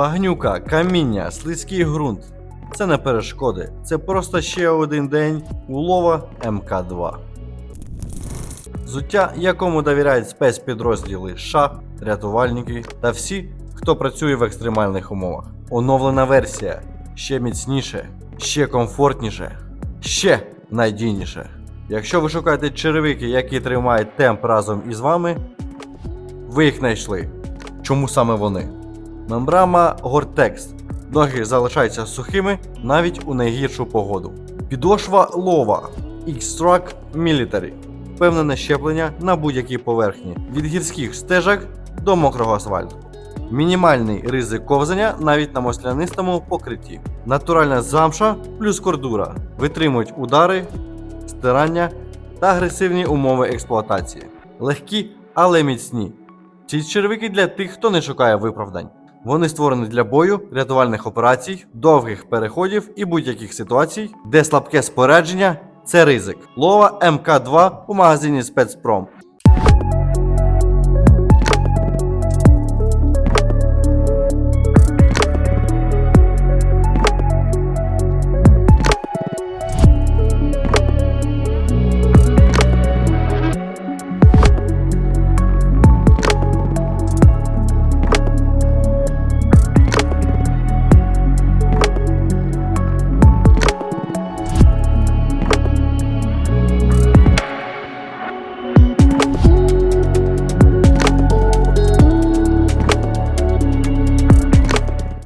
Багнюка, каміння, слизький ґрунт. Це не перешкоди. Це просто ще один день улова МК2. Зуття, якому довіряють спецпідрозділи США, рятувальники та всі, хто працює в екстремальних умовах. Оновлена версія ще міцніше, ще комфортніше, ще надійніше. Якщо ви шукаєте черевики, які тримають темп разом із вами, ви їх знайшли. Чому саме вони? Мембрама Gore-Tex. Ноги залишаються сухими навіть у найгіршу погоду. Підошва лова X-Track Military. Впевнене щеплення на будь-якій поверхні від гірських стежок до мокрого асфальту. Мінімальний ризик ковзання навіть на маслянистому покритті. Натуральна замша плюс кордура витримують удари, стирання та агресивні умови експлуатації. Легкі, але міцні. Ці червики для тих, хто не шукає виправдань. Вони створені для бою, рятувальних операцій, довгих переходів і будь-яких ситуацій, де слабке спорядження це ризик. Лова МК2 у магазині спецпром.